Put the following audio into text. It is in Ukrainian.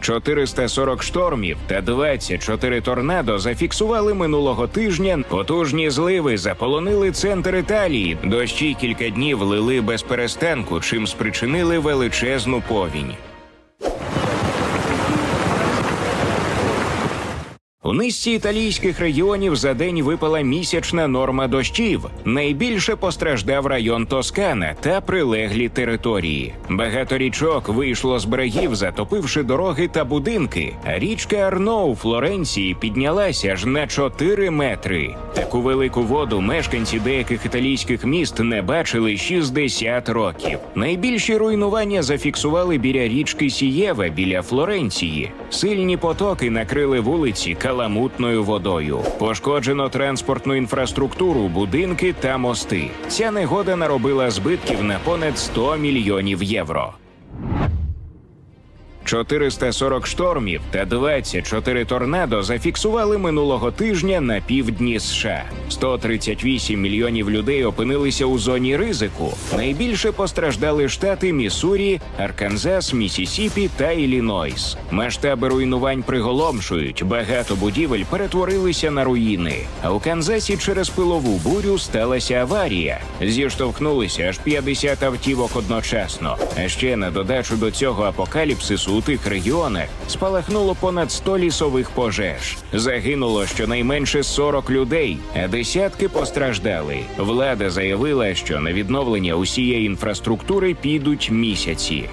440 штормів та 24 торнадо зафіксували минулого тижня. Потужні зливи заполонили центр Італії. Дощі кілька днів лили без перестанку, чим спричинили величезну повінь. У низці італійських регіонів за день випала місячна норма дощів. Найбільше постраждав район Тоскана та прилеглі території. Багато річок вийшло з берегів, затопивши дороги та будинки. Річка Арно у Флоренції піднялася аж на 4 метри. Таку велику воду мешканці деяких італійських міст не бачили 60 років. Найбільші руйнування зафіксували біля річки Сієве біля Флоренції. Сильні потоки накрили вулиці каламутною водою. Пошкоджено транспортну інфраструктуру, будинки та мости. Ця негода наробила збитків на понад 100 мільйонів євро. 440 штормів та 24 торнадо зафіксували минулого тижня на півдні США. 138 мільйонів людей опинилися у зоні ризику. Найбільше постраждали штати Міссурі, Арканзас, Місісіпі та Іллінойс. Масштаби руйнувань приголомшують. Багато будівель перетворилися на руїни. А у Канзасі через пилову бурю сталася аварія. Зіштовхнулися аж 50 автівок одночасно. А ще на додачу до цього апокаліпсису у тих регіонах спалахнуло понад 100 лісових пожеж. Загинуло щонайменше 40 людей, а десятки постраждали. Влада заявила, що на відновлення усієї інфраструктури підуть місяці.